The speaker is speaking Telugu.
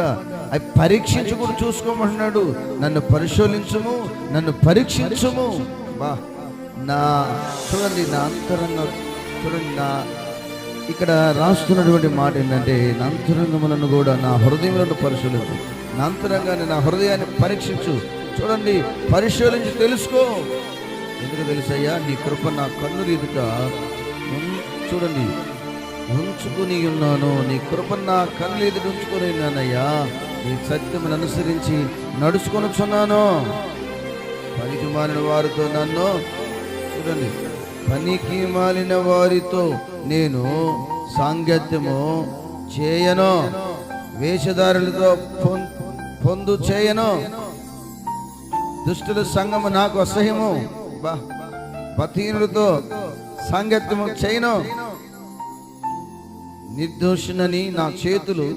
అవి పరీక్షించి కూడా చూసుకోమంటున్నాడు. నన్ను పరిశోధించుము నన్ను పరీక్షించుము. బా నా చూడండి నా అంతరంగ చూడండి నా ఇక్కడ రాస్తున్నటువంటి మాట ఏంటంటే నా అంతరంగములను కూడా నా హృదయములను పరిశీలించు నా అంతరంగాన్ని నా హృదయాన్ని పరీక్షించు. చూడండి పరిశీలించి తెలుసుకో. ఎందుకు తెలుసయ్యా నీ కృప నా కన్నులు ఎదుట. చూడండి ఉంచుకుని ఉన్నాను నీ కృపన్న నా కన్నులు ఉంచుకొని ఉన్నానయ్యా నీ సత్యమును అనుసరించి నడుచుకొనుచున్నాను. పనికి మాలిన వారితో నన్ను చూడండి. పనికి మాలిన వారితో నేను సాంగత్యము చేయను. వేషధారులతో పొం- పొందు చేయను. దుష్టుల సంగము నాకు అసహ్యము. బతీనులతో సాంగత్యము చేయను. నిర్దోషునని నా చేతులు